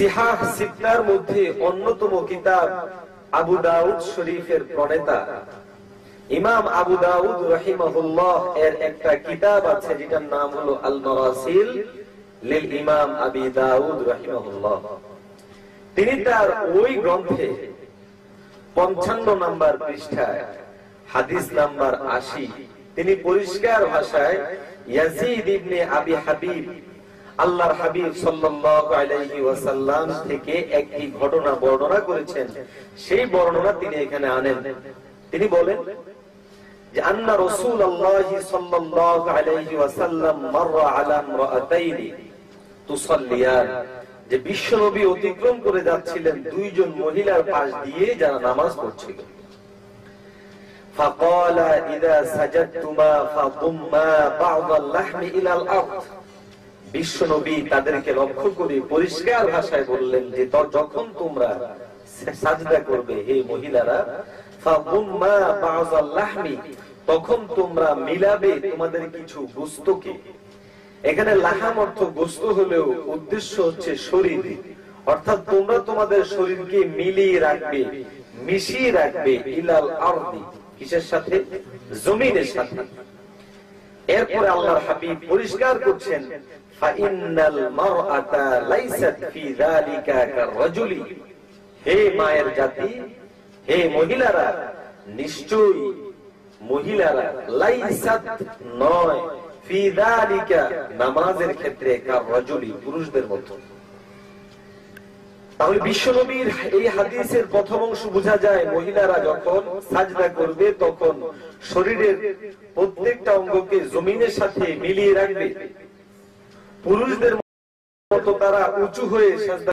সিহাহ সিদ্ধার মধ্যে অন্যতম কিতাব আবু দাউদ শরীফের প্রণেতা। ইমাম আবু দাউদ রহিমাহুল্লাহ এর একটা কিতাব আছে, যেটার নাম হলো আল মারাসিল লিল ইমাম আবি দাউদ রহিমাহুল্লাহ। তিনি তার ওই গ্রন্থে পঞ্চান্ন নাম্বার পৃষ্ঠায়, হাদিস নাম্বার আশি, তিনি পরিষ্কার ভাষায় ইয়াজিদ ইবনে আবি হাবিব আল্লাহর হাবিব সাল্লাল্লাহু আলাইহি ওয়াসাল্লাম থেকে একটি ঘটনা বর্ণনা করেছেন সেই বর্ণনা তিনি এখানে আনেন তিনি বলেন যে আন্না রাসূলুল্লাহি সাল্লাল্লাহু আলাইহি ওয়াসাল্লাম মাররা আলা ইমরাআতাইনি তুসাল্লিয়ান যে বিশ্বনবী অতিক্রম করে যাচ্ছিলেন দুইজন মহিলার পাশ দিয়ে যারা নামাজ পড়ছিল فقال إذا سجدتما فضما بعض اللحم إلى الأرض বিশ্বনবী তাদেরকে লক্ষ্য করে পরিষ্কার ভাষায় বললেন যে যখন তোমরা সাজদা করবে, হে মহিলারা তখন তোমরা মিলাবে তোমাদের কিছু গোস্তকে। এখানে লাহাম অর্থ গোস্ত হলেও উদ্দেশ্য হচ্ছে শরীর। অর্থাৎ তোমরা তোমাদের শরীরকে মিলিয়ে রাখবে, মিশিয়ে রাখবে ইলাল আরদি, কিসের সাথে? জমিনের সাথে। এরপরে আল্লাহর হাবিব পরিষ্কার করছেন মারআতা লাইসাত ফি যালিকা হে মায়ের জাতি, হে মহিলারা, নিশ্চয়ই মহিলারা লাইসাত নয়, ফি যালিকা নামাজের ক্ষেত্রে কাররাজুলি, পুরুষদের মতো তাহলে বিশ্বনবীর এই হাদিসের প্রথম অংশ বোঝা যায়, মহিলারা যখন সাজদা করবে তখন শরীরের প্রত্যেকটা অঙ্গকে জমিনের সাথে মিলিয়ে রাখবে। পুরুষদের মতো তারা উঁচু হয়ে সাজদা